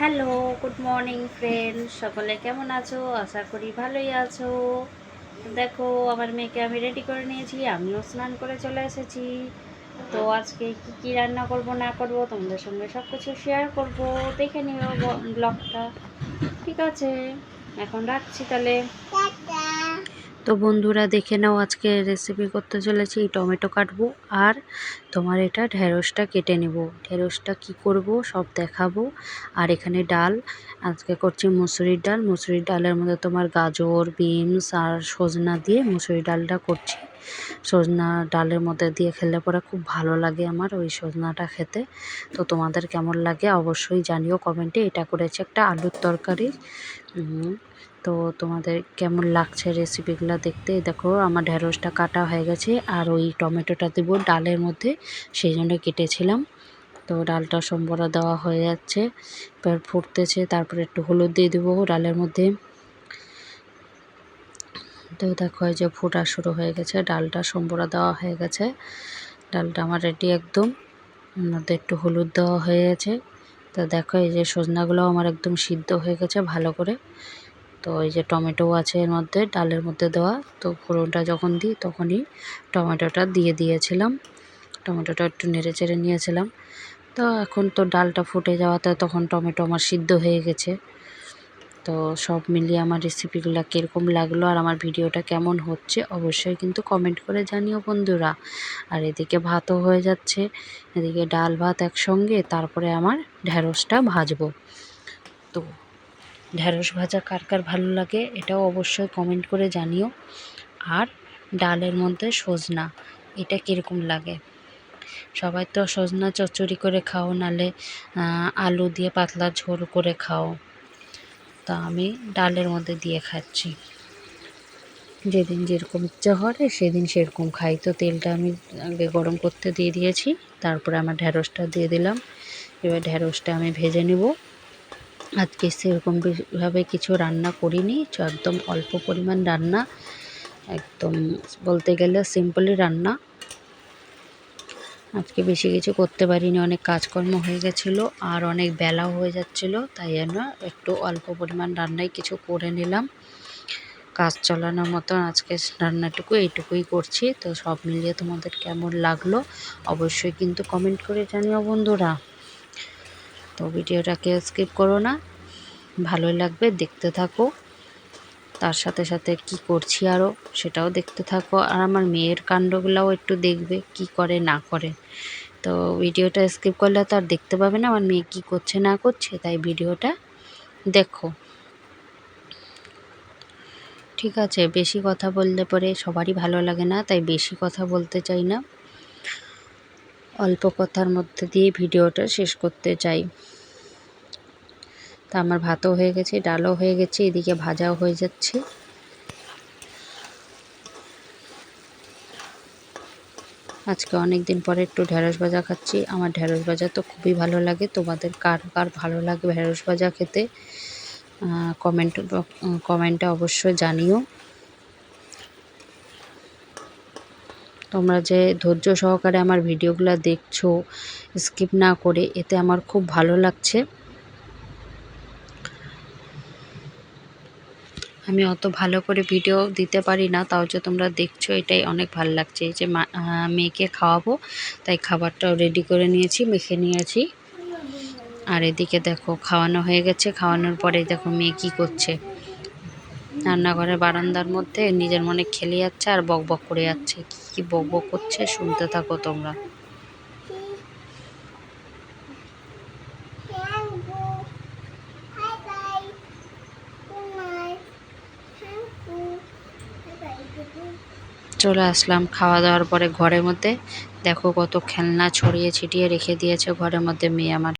Hello, good morning friend. সকলে কেমন আছো? আশা করি ভালোই আছো। দেখো, আমার মেয়েকে আমি রেডি করে নিয়েছি, আমিও স্নান করে চলে এসেছি। তো আজকে কি কি রান্না করব, না করব, তোমাদের সঙ্গে সব কিছু শেয়ার করব। দেখে নিও ব্লগটা ঠিক আছে, এখন রাখছি তাহলে। তো বন্ধুরা দেখে নাও আজকে রেসিপি করতে চলেছি, টমেটো কাটবো আর তোমার এটা ঢেঁড়সটা কেটে নেব। ঢেঁড়সটা কি করব সব দেখাবো। আর এখানে ডাল, আজকে করছি মুসুরির ডাল। মুসুরির ডালের মধ্যে তোমার গাজর, বিনস আর সজনা দিয়ে মুসুরির ডালটা করছি। সজনা ডালের মধ্যে দিয়ে খেলে পরে খুব ভালো লাগে আমার ওই সজনাটা খেতে। তো তোমাদের কেমন লাগে অবশ্যই জানিও কমেন্টে। এটা করেছে একটা আলুর তরকারি। তো তোমাদের কেমন লাগছে রেসিপিগুলো দেখতে? দেখো, আমার ঢেঁড়সটা কাটা হয়ে গেছে আর ওই টমেটোটা দেবো ডালের মধ্যে, সেই জন্য কেটেছিলাম। তো ডালটা সম্বরা দেওয়া হয়ে যাচ্ছে, এবার ফুটতেছে, তারপরে একটু হলুদ দিয়ে দেবো ডালের মধ্যে। তো দেখো, এই যে ফোটা শুরু হয়ে গেছে, ডালটা সম্বরা দেওয়া হয়ে গেছে। ডালটা আমার রেডি একদম মধ্যে একটু হলুদ দেওয়া হয়ে গেছে। তো দেখো, এই যে সজনাগুলো আমার একদম সিদ্ধ হয়ে গেছে ভালো করে। তো এই যে টমেটো আছে এর মধ্যে, ডালের মধ্যে দেওয়া, তো ফোড়নটা যখন দিই তখনই টমেটোটা দিয়ে দিয়েছিলাম। টমেটোটা একটু নেড়ে চেড়ে নিয়েছিলাম। তো এখন তো ডালটা ফুটে যাওয়াতে তখন টমেটো আমার সিদ্ধ হয়ে গেছে। তো সব মিলিয়ে আমার রেসিপিগুলো কীরকম লাগল আর আমার ভিডিওটা কেমন হচ্ছে অবশ্যই কিন্তু কমেন্ট করে জানিও বন্ধুরা। আর এদিকে ভাতও হয়ে যাচ্ছে, এদিকে ডাল ভাত একসঙ্গে, তারপরে আমার ঢ্যাঁড়সটা ভাজবো। তো ঢ্যাঁড়স ভাজা কার কার ভালো লাগে এটাও অবশ্যই কমেন্ট করে জানিও। আর ডালের মধ্যে সজনা, এটা কীরকম লাগে? সবাই তো সজনা চচ্চড়ি করে খাও, নালে আলু দিয়ে পাতলা ঝোল করে খাও। তা আমি ডালের মধ্যে দিয়ে খাচ্ছি। যেদিন যেরকম ইচ্ছা হয়, সেদিন সেরকম খাই। তো তেলটা আমি আগে গরম করতে দিয়ে দিয়েছি, তারপরে আমার ঢ্যাঁড়সটা দিয়ে দিলাম। এবার ঢ্যাঁড়সটা আমি ভেজে নেব। আজকে সেরকমভাবে কিছু রান্না করিনি একদম অল্প পরিমাণ রান্না, একদম বলতে গেলে সিম্পলই রান্না। আজকে বেশি কিছু করতে পারিনি, অনেক কাজকর্ম হয়ে গেছিল আর অনেক বেলাও হয়ে যাচ্ছিল, তাই জন্য একটু অল্প পরিমাণ রান্নাই কিছু করে নিলাম। কাজ চালানোর মতন আজকে রান্নাটুকু এইটুকুই করছি, তো সব মিলিয়ে তোমাদের কেমন লাগল অবশ্যই কিন্তু কমেন্ট করে জানিও বন্ধুরা। তো ভিডিওটাকে স্কিপ করো না। ভালোই লাগবে, দেখতে থাকো। তার সাথে সাথে কি করছি আরও সেটাও দেখতে থাকো। আর আমার মেয়ের কাণ্ডগুলোও একটু দেখবে, কি করে, না করে। তো ভিডিওটা স্কিপ করলে তো আর দেখতে পাবে না, আমার মেয়ে কী করছে, না করছে, তাই ভিডিওটা দেখো। ঠিক আছে, বেশি কথা বললে পরে সবারই ভালো লাগে না, তাই বেশি কথা বলতে চাই না। অল্প কথার মধ্যে দিয়ে ভিডিওটা শেষ করতে চাই। তা আমার ভাতও হয়ে গেছে, ডালও হয়ে গেছে, এদিকে ভাজাও হয়ে যাচ্ছে। আজকে অনেক দিন পরে একটু ঢেঁড়স ভাজা খাচ্ছি। আমার ঢেঁড়স ভাজা তো খুবই ভালো লাগে। তোমাদের কার কার ভালো লাগে ঢেঁড়স ভাজা খেতে? কমেন্ট কমেন্টে অবশ্যই জানিও। তোমরা যে ধৈর্য সহকারে আমার ভিডিওগুলো দেখছ স্কিপ না করে, এতে আমার খুব ভালো লাগছে। আমি অত ভালো করে ভিডিও দিতে পারি না, তাও যে তোমরা দেখছ, এটাই অনেক ভালো লাগছে। যে মেয়েকে খাওয়াবো, তাই খাবারটাও রেডি করে নিয়েছি, মেখে নিয়েছি। আর এদিকে দেখো, খাওয়ানো হয়ে গেছে, খাওয়ানোর পরে দেখো মেয়ে কি করছে। রান্নাঘরের বারান্দার মধ্যে নিজের মনে খেলে যাচ্ছে আর বক বক করে যাচ্ছে। কি কি বক বক করছে শুনতে থাকো তোমরা। চলে আসলাম খাওয়া দাওয়ার পরে ঘরের মধ্যে। দেখো কত খেলনা ছড়িয়ে ছিটিয়ে রেখে দিয়েছে ঘরের মধ্যে মেয়ে আমার।